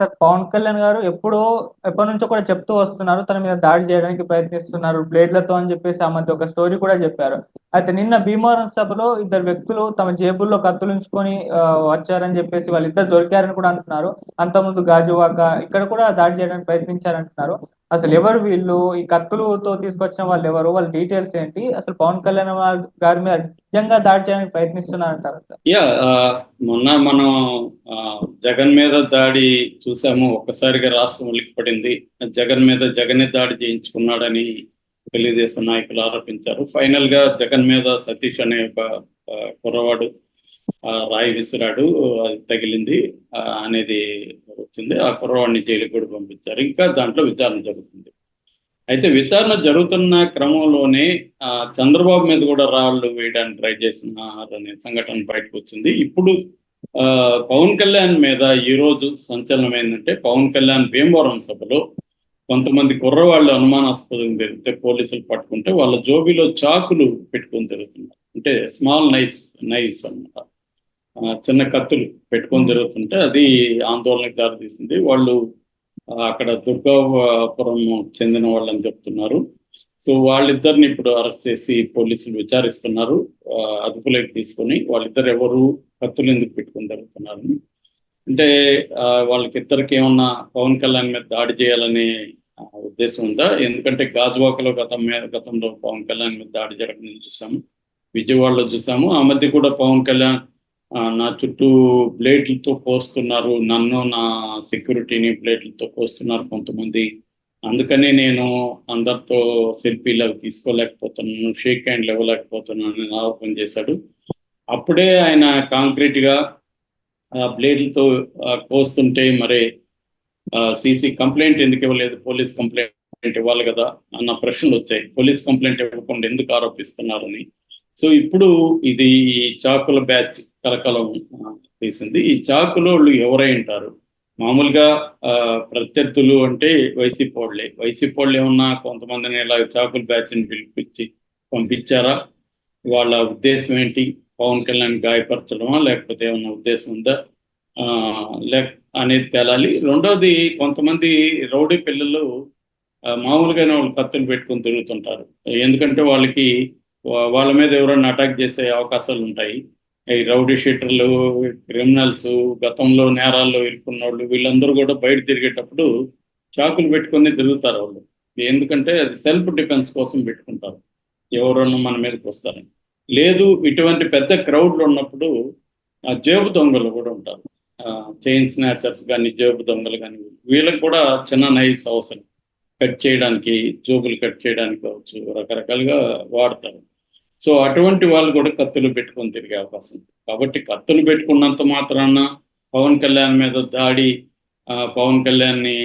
Sir Pawan Kalyan గారు ఎప్పుడో ఎప్పటి నుంచో కూడా చెప్తూ వస్తున్నారు తన మీద దాడి చేయడానికి ప్రయత్నిస్తున్నారు బ్లేడ్లతో అని చెప్పేసి ఆ మధ్య ఒక స్టోరీ కూడా చెప్పారు. అయితే నిన్న భీమవరం సభలో ఇద్దరు వ్యక్తులు తమ జేబుల్లో కత్తులుంచుకొని వచ్చారని చెప్పేసి వాళ్ళిద్దరు దొరికారని కూడా అంటున్నారు. అంతకుముందు గాజువాక ఇక్కడ కూడా దాడి చేయడానికి ప్రయత్నించారంటున్నారు. అసలు ఎవరు వీళ్ళు? ఈ కత్తులతో తీసుకొచ్చిన వాళ్ళు ఎవరు? వాళ్ళ డీటెయిల్స్ ఏంటి? అసలు పవన్ కళ్యాణ్ వాళ్ళ గారి మీద నిజంగా దాడి చేయడానికి ప్రయత్నిస్తున్నారంటారు యా మొన్న మనం ఆ, జగన్ మీద దాడి చూసాము. ఒక్కసారిగా రాష్ట్రం ఉలిక్కిపడింది. జగన్ మీద జగనే దాడి చేయించుకున్నాడని తెలుగుదేశం నాయకులు ఆరోపించారు. ఫైనల్గా జగన్ మీద సతీష్ అనే ఒక కుర్రవాడు రాయి విసిరాడు అది తగిలింది ఆ, అనేది వచ్చింది. ఆ కుర్రవాడిని జైలుకి కూడా పంపించారు. ఇంకా దాంట్లో విచారణ జరుగుతుంది. అయితే విచారణ జరుగుతున్న క్రమంలోనే ఆ, చంద్రబాబు మీద కూడా రాళ్ళు వేయడానికి ట్రై చేస్తున్నారనే సంఘటన బయటకు వచ్చింది. ఇప్పుడు ఆ, పవన్ కళ్యాణ్ మీద ఈ రోజు సంచలనం ఏంటంటే పవన్ కళ్యాణ్ భీమవరం సభలో కొంతమంది కుర్రవాళ్ళు అనుమానాస్పదంగా తిరిగితే పోలీసులు పట్టుకుంటే వాళ్ళ జోబీలో చాకులు పెట్టుకొని తిరుగుతున్నారు. అంటే స్మాల్ నైఫ్స్ నైఫ్స్ అన్నమాట. చిన్న కత్తులు పెట్టుకొని తిరుగుతుంటే అది ఆందోళనకు దారితీసింది. వాళ్ళు అక్కడ దుర్గాపురం చెందిన వాళ్ళని చెప్తున్నారు. సో వాళ్ళిద్దరిని ఇప్పుడు అరెస్ట్ చేసి పోలీసులు విచారిస్తున్నారు. అదుపులోకి తీసుకొని వాళ్ళిద్దరు ఎవరు కత్తులు ఎందుకు పెట్టుకొని తిరుగుతున్నారు అంటే వాళ్ళకిద్దరికి ఏమన్నా పవన్ కళ్యాణ్ మీద దాడి చేయాలనే ఉద్దేశం ఉందా? ఎందుకంటే గాజువాకలో గతం మీద గతంలో పవన్ కళ్యాణ్ మీద దాడి జరగడం చూసాము. విజయవాడలో చూసాము. ఆ మధ్య కూడా పవన్ కళ్యాణ్ నా చుట్టూ బ్లేడ్లతో కోస్తున్నారు నన్ను నా సెక్యూరిటీని బ్లేడ్లతో కోస్తున్నారు కొంతమంది. అందుకనే నేను అందరితో సెల్ఫీలు అవి తీసుకోలేకపోతున్నాను షేక్ హ్యాండ్లు ఇవ్వలేకపోతున్నాను అని ఆరోపణ చేశాడు. అప్పుడే ఆయన కాంక్రీట్గా ఆ బ్లేడ్లతో కోస్తుంటే మరి సీసీ కంప్లైంట్ ఎందుకు ఇవ్వలేదు? పోలీస్ కంప్లైంట్ ఇవ్వాలి కదా అన్న ప్రశ్నలు వచ్చాయి. పోలీస్ కంప్లైంట్ ఇవ్వకుండా ఎందుకు ఆరోపిస్తున్నారని సో ఇప్పుడు ఇది చాకుల బ్యాచ్ కలకలం తీసింది. ఈ చాకులో వాళ్ళు ఎవరై ఉంటారు? మామూలుగా ఆ, ప్రత్యర్థులు అంటే వైసీపీ వాళ్ళే. వైసీపీ వాళ్ళు ఏమన్నా కొంతమందిని ఇలా చాకుల బ్యాచ్ని పిలిపించి పంపించారా? వాళ్ళ ఉద్దేశం ఏంటి? పవన్ కళ్యాణ్ గాయపరచడమా? లేకపోతే ఏమన్నా ఉద్దేశం ఉందా? ఆ, లేక అనేది తేలాలి. రెండోది కొంతమంది రౌడీ పిల్లలు మామూలుగానే వాళ్ళు కత్తులు పెట్టుకొని తిరుగుతుంటారు. ఎందుకంటే వాళ్ళకి వాళ్ళ మీద ఎవరైనా అటాక్ చేసే అవకాశాలు ఉంటాయి ఈ రౌడీ షీటర్లు క్రిమినల్స్ గతంలో నేరాల్లో ఇరుక్కున్న వాళ్ళు వీళ్ళందరూ కూడా బయట తిరిగేటప్పుడు చాకులు పెట్టుకొని తిరుగుతారు వాళ్ళు. ఎందుకంటే అది సెల్ఫ్ డిఫెన్స్ కోసం పెట్టుకుంటారు. ఎవరన్నా మన మీదకి వస్తారని. లేదు ఇటువంటి పెద్ద క్రౌడ్లు ఉన్నప్పుడు ఆ జేబు దొంగలు కూడా ఉంటారు. చైన్ స్నాచర్స్ కానీ జేబు దొంగలు కానీ వీళ్ళకి కూడా చిన్న నైస్ అవసరం. కట్ చేయడానికి జోబులు కట్ చేయడానికి కావచ్చు రకరకాలుగా వాడతారు. సో అటువంటి వాళ్ళు కూడా కత్తులు పెట్టుకొని తిరిగే అవకాశం ఉంది. కాబట్టి కత్తులు పెట్టుకున్నంత మాత్రాన పవన్ కళ్యాణ్ మీద దాడి ఆ, పవన్ కళ్యాణ్ని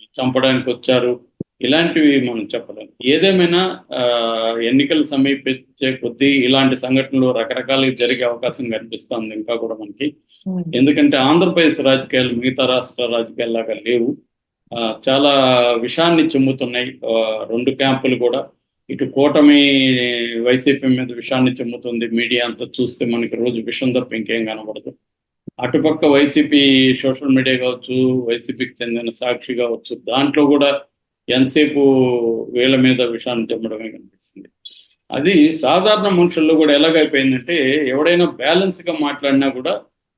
చంపడానికి వచ్చారు. ఇలాంటివి మనం చెప్పలేం. ఏదేమైనా ఎన్నికలు సమీపించే కొద్దీ ఇలాంటి సంఘటనలు రకరకాలుగా జరిగే అవకాశం కనిపిస్తుంది ఇంకా కూడా మనకి. ఎందుకంటే ఆంధ్రప్రదేశ్ రాజకీయాలు మిగతా రాష్ట్ర రాజకీయాలు లాగా లేవు. ఆ, చాలా విషాన్ని చెమ్ముతున్నాయి. రెండు క్యాంపులు కూడా ఇటు కూటమి వైసీపీ మీద విషాన్ని చెమ్ముతుంది మీడియా అంతా చూస్తే మనకి రోజు విషం తప్ప ఇంకేం కనబడదు. అటుపక్క వైసీపీ సోషల్ మీడియా కావచ్చు వైసీపీకి చెందిన సాక్షి కావచ్చు దాంట్లో కూడా ఎంతసేపు వీళ్ళ మీద విషాన్ని చెమ్మడమే కనిపిస్తుంది. అది సాధారణ మనుషుల్లో కూడా ఎలాగైపోయిందంటే ఎవడైనా బ్యాలెన్స్గా మాట్లాడినా కూడా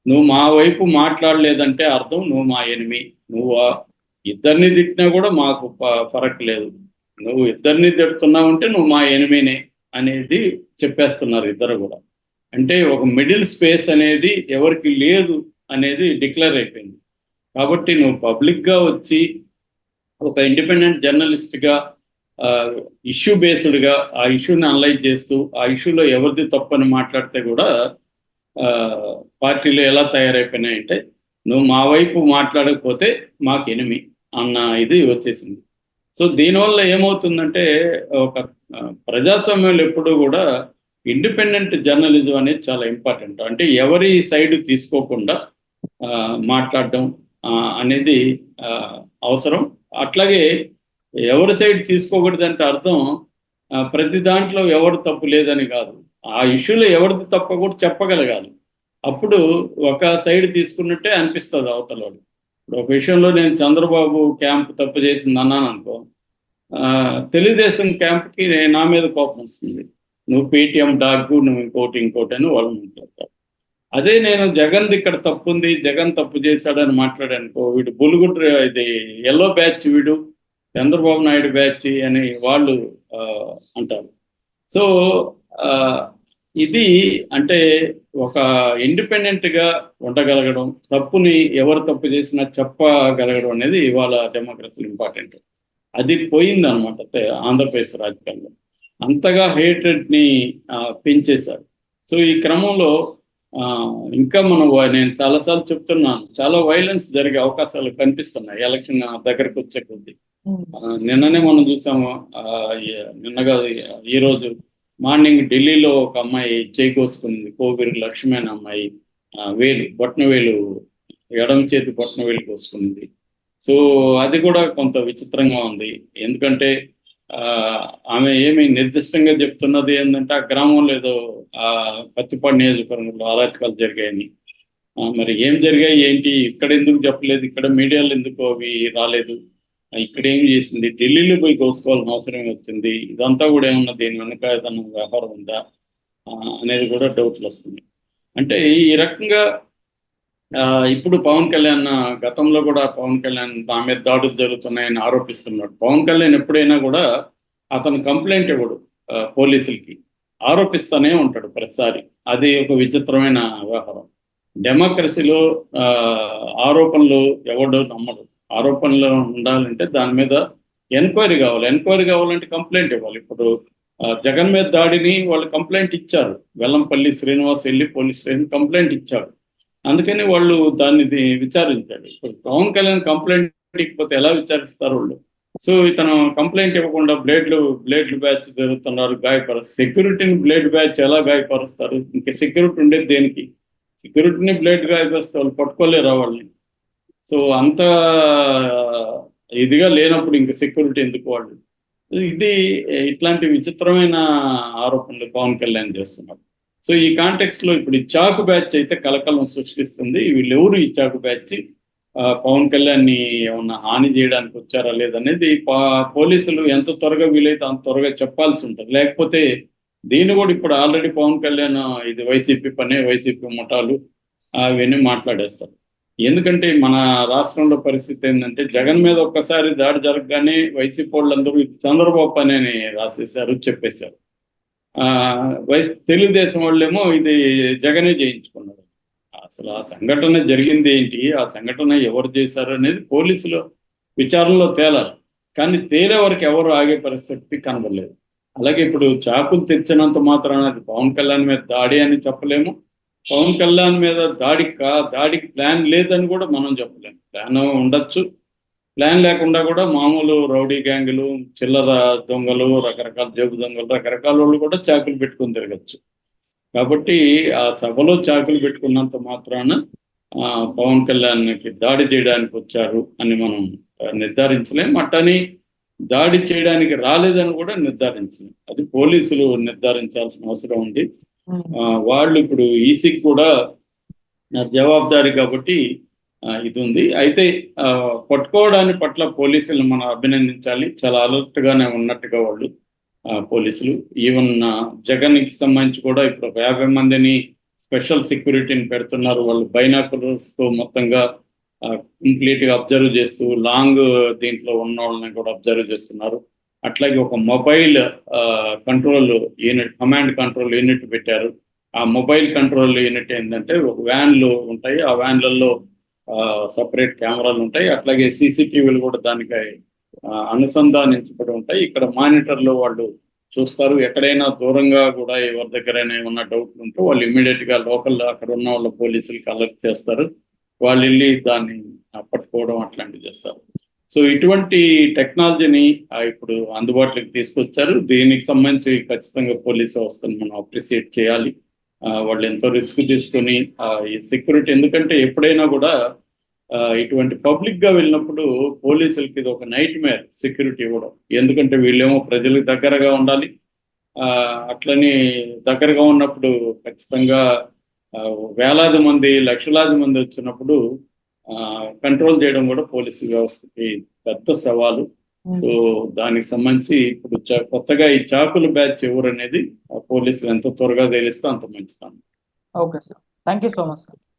నువ్వు మా వైపు మాట్లాడలేదంటే అర్థం నువ్వు మా ఎనిమి నువ్వు ఇద్దరిని తిట్టినా కూడా మాకు ఫరక్ లేదు. నువ్వు ఇద్దరిని తిడుతున్నావు అంటే నువ్వు మా ఎనిమినే అనేది చెప్పేస్తున్నారు ఇద్దరు కూడా. అంటే ఒక మిడిల్ స్పేస్ అనేది ఎవరికి లేదు అనేది డిక్లేర్ అయిపోయింది. కాబట్టి నువ్వు పబ్లిక్గా వచ్చి ఒక ఇండిపెండెంట్ జర్నలిస్ట్గా ఇష్యూ బేస్డ్గా ఆ ఇష్యూని అనలైజ్ చేస్తూ ఆ ఇష్యూలో ఎవరిది తప్పని మాట్లాడితే కూడా పార్టీలు ఎలా తయారైపోయినాయంటే నువ్వు మా వైపు మాట్లాడకపోతే మాకు ఎనిమి అన్న ఇది వచ్చేసింది. సో దీనివల్ల ఏమవుతుందంటే ఒక ప్రజాస్వామ్యంలో ఎప్పుడూ కూడా ఇండిపెండెంట్ జర్నలిజం అనేది చాలా ఇంపార్టెంట్. అంటే ఎవరి సైడ్ తీసుకోకుండా మాట్లాడడం అనేది ఆ, అవసరం. అట్లాగే ఎవరి సైడ్ తీసుకోకూడదంటే అర్థం ప్రతి దాంట్లో ఎవరు తప్పు లేదని కాదు. ఆ ఇష్యూలో ఎవరిది తప్ప కూడా చెప్పగలగాలి. అప్పుడు ఒక సైడ్ తీసుకున్నట్టే అనిపిస్తుంది అవతల ఒక విషయంలో నేను చంద్రబాబు క్యాంప్ తప్పు చేసింది అన్నాను అనుకో ఆ, తెలుగుదేశం క్యాంప్కి నా మీద కోపం వస్తుంది. నువ్వు పేటిఎం డాగ్ నువ్వు ఇంకోటి ఇంకోటి అని వాళ్ళు మాట్లాడతారు. అదే నేను జగన్ ఇక్కడ తప్పు ఉంది జగన్ తప్పు చేశాడని మాట్లాడానుకో వీడు బులుగుడు ఇది ఎల్లో బ్యాచ్ వీడు చంద్రబాబు నాయుడు బ్యాచ్ అని వాళ్ళు అంటారు. సో ఆ, ఇది అంటే ఒక ఇండిపెండెంట్గా ఉండగలగడం తప్పుని ఎవరు తప్పు చేసినా చెప్పగలగడం అనేది ఇవాళ డెమోక్రసీ ఇంపార్టెంట్. అది పోయింది అనమాట ఆంధ్రప్రదేశ్ రాజకీయాల్లో. అంతగా హేటెడ్ని పెంచేశారు. సో ఈ క్రమంలో ఆ, ఇంకా మనం నేను చాలాసార్లు చెప్తున్నాను చాలా వైలెన్స్ జరిగే అవకాశాలు కనిపిస్తున్నాయి ఎలక్షన్ దగ్గరకు వచ్చే కొద్దీ. నిన్ననే మనం చూసాము ఆ, ఈ- నిన్న కాదు ఈ రోజు మార్నింగ్ ఢిల్లీలో ఒక అమ్మాయి చేయి కోసుకుంది కోవిరి లక్ష్మి అనే అమ్మాయి ఆ, వేలు బొట్నవేలు ఎడమ చేతి బొట్నవేలు కోసుకుంది సో అది కూడా కొంత విచిత్రంగా ఉంది. ఎందుకంటే ఆ, ఆమె ఏమి నిర్దిష్టంగా చెప్తున్నది ఏంటంటే ఆ గ్రామంలో ఏదో ఆ పత్తిపాడు నియోజకవర్గంలో అరాచకాలు జరిగాయని. మరి ఏం జరిగాయి ఏంటి ఇక్కడ ఎందుకు చెప్పలేదు ఇక్కడ మీడియాలో ఎందుకు అవి రాలేదు? ఇక్కడ ఏం చేసింది? ఢిల్లీలో పోయి కోసుకోవాల్సిన అవసరం వచ్చింది. ఇదంతా కూడా ఏమన్నా దీని వెనక ఏదన్నా వ్యవహారం ఉందా? ఆ, అనేది కూడా డౌట్లు వస్తుంది. అంటే ఈ రకంగా ఆ, ఇప్పుడు పవన్ కళ్యాణ్ గతంలో కూడా పవన్ కళ్యాణ్ నా మీద దాడులు జరుగుతున్నాయని ఆరోపిస్తున్నాడు. పవన్ కళ్యాణ్ ఎప్పుడైనా కూడా అతను కంప్లైంట్ ఇవ్వడు పోలీసులకి. ఆరోపిస్తానే ఉంటాడు ప్రతిసారి. అది ఒక విచిత్రమైన వ్యవహారం. డెమోక్రసీలో ఆ, ఆరోపణలు ఎవడు నమ్మడు. ఆరోపణలు ఉండాలంటే దాని మీద ఎంక్వైరీ కావాలి. ఎంక్వైరీ కావాలంటే కంప్లైంట్ ఇవ్వాలి. ఇప్పుడు జగన్ మీద దాడిని వాళ్ళు కంప్లైంట్ ఇచ్చారు. వెల్లంపల్లి శ్రీనివాస్ వెళ్ళి పోలీస్ స్టేషన్ కంప్లైంట్ ఇచ్చాడు అందుకని వాళ్ళు దాన్ని విచారించారు. విచారించాడు ఇప్పుడు పవన్ కళ్యాణ్ కంప్లైంట్ ఇకపోతే ఎలా విచారిస్తారు వాళ్ళు? సో ఇతను కంప్లైంట్ ఇవ్వకుండా బ్లేడ్లు బ్లేడ్లు బ్యాచ్ జరుగుతున్నారు. గాయపరు సెక్యూరిటీని బ్లేడ్ బ్యాచ్ ఎలా గాయపరుస్తారు? ఇంకా సెక్యూరిటీ ఉండేది దేనికి? సెక్యూరిటీని బ్లేడ్ గాయపరిస్తే వాళ్ళు పట్టుకోలేరు వాళ్ళని? సో అంత ఇదిగా లేనప్పుడు ఇంకా సెక్యూరిటీ ఎందుకు వాళ్ళు? ఇది ఇట్లాంటి విచిత్రమైన ఆరోపణలు పవన్ కళ్యాణ్ చేస్తున్నారు. సో ఈ కాంటెక్స్ట్లో ఇప్పుడు ఈ చాకు బ్యాచ్ అయితే కలకలం సృష్టిస్తుంది. వీళ్ళెవరు ఈ చాకు బ్యాచ్? పవన్ కళ్యాణ్ని ఏమన్నా హాని చేయడానికి వచ్చారా లేదనేది పా- పోలీసులు ఎంత త్వరగా వీలైతే అంత త్వరగా చెప్పాల్సి ఉంటుంది. లేకపోతే దీన్ని కూడా ఇప్పుడు ఆల్రెడీ పవన్ కళ్యాణ్ ఇది వైసీపీ పనే వైసీపీ ముఠాలు అవన్నీ మాట్లాడేస్తారు. ఎందుకంటే మన రాష్ట్రంలో పరిస్థితి ఏంటంటే జగన్ మీద ఒక్కసారి దాడి జరగగానే వైసీపీ వాళ్ళందరూ చంద్రబాబు పని అని రాసేశారు చెప్పేశారు. ఆ వైస్ తెలుగుదేశం వాళ్ళేమో ఇది జగనే చేయించుకున్నారు అసలు ఆ సంఘటన జరిగింది ఏంటి? ఆ సంఘటన ఎవరు చేశారు అనేది పోలీసులు విచారణలో తేలాలి. కానీ తేలే వరకు ఎవరు ఆగే పరిస్థితి కనబడలేదు. అలాగే ఇప్పుడు చాకులు తెచ్చినంత మాత్రాన అది పవన్ కళ్యాణ్ మీద దాడి అని చెప్పలేము. పవన్ కళ్యాణ్ మీద దాడి కా దాడికి ప్లాన్ లేదని కూడా మనం చెప్పలేము ప్లాన్ ఉండొచ్చు. ప్లాన్ లేకుండా కూడా మామూలు రౌడీ గ్యాంగులు చిల్లర దొంగలు రకరకాల జేబు దొంగలు రకరకాల వాళ్ళు కూడా చాకులు పెట్టుకుని తిరగచ్చు. కాబట్టి ఆ సభలో చాకులు పెట్టుకున్నంత మాత్రాన ఆ, పవన్ కళ్యాణ్కి దాడి చేయడానికి వచ్చారు అని మనం నిర్ధారించలేం. అట్టని దాడి చేయడానికి రాలేదని కూడా నిర్ధారించలేం. అది పోలీసులు నిర్ధారించాల్సిన అవసరం ఉంది. వాళ్ళు ఇప్పుడు ఈసీకి కూడా ఆ, కాబట్టి ఇది ఉంది అయితే ఆ, పట్టుకోవడాన్ని పట్ల పోలీసులు మనం అభినందించాలి. చాలా అలర్ట్ గానే ఉన్నట్టుగా వాళ్ళు పోలీసులు. ఈవెన్ జగన్కి సంబంధించి కూడా ఇప్పుడు ఒక యాభై మందిని స్పెషల్ సెక్యూరిటీని పెడుతున్నారు. వాళ్ళు బైనాకులర్స్తో మొత్తంగా కంప్లీట్గా అబ్జర్వ్ చేస్తూ లాంగ్ దీంట్లో ఉన్న వాళ్ళని కూడా అబ్జర్వ్ చేస్తున్నారు. అట్లాగే ఒక mobile control unit command control unit పెట్టారు. ఆ మొబైల్ కంట్రోల్ యూనిట్ ఏంటంటే ఒక వ్యాన్లు ఉంటాయి. ఆ వ్యాన్లలో సపరేట్ కెమెరాలు ఉంటాయి. అట్లాగే సీసీటీవీలు కూడా దానికి అనుసంధానించబడి ఉంటాయి. ఇక్కడ మానిటర్లో వాళ్ళు చూస్తారు. ఎక్కడైనా దూరంగా కూడా ఎవరి దగ్గరైనా ఏమన్నా డౌట్లు ఉంటే వాళ్ళు ఇమ్మీడియట్గా లోకల్ అక్కడ ఉన్న వాళ్ళ పోలీసులకి అలర్ట్ చేస్తారు. వాళ్ళు వెళ్ళి దాన్ని పట్టుకోవడం అట్లాంటివి చేస్తారు. సో ఇటువంటి టెక్నాలజీని ఇప్పుడు అందుబాటులోకి తీసుకొచ్చారు. దీనికి సంబంధించి ఖచ్చితంగా పోలీసు వ్యవస్థను మనం అప్రిసియేట్ చేయాలి. వాళ్ళు ఎంతో రిస్క్ తీసుకొని ఈ సెక్యూరిటీ ఎందుకంటే ఎప్పుడైనా కూడా ఇటువంటి పబ్లిక్గా వెళ్ళినప్పుడు పోలీసులకి ఇది ఒక నైట్ మేర్ సెక్యూరిటీ ఇవ్వడం. ఎందుకంటే వీళ్ళేమో ప్రజలకు దగ్గరగా ఉండాలి. ఆ, అట్లని దగ్గరగా ఉన్నప్పుడు ఖచ్చితంగా వేలాది మంది లక్షలాది మంది వచ్చినప్పుడు కంట్రోల్ చేయడం కూడా పోలీసు వ్యవస్థకి పెద్ద సవాలు. సో దానికి సంబంధించి ఇప్పుడు కొత్తగా ఈ చాకుల బ్యాచ్ ఎవరు అనేది పోలీసులు ఎంత త్వరగా తెలిస్తే అంత మంచిది okay sir. Thank you so much sir.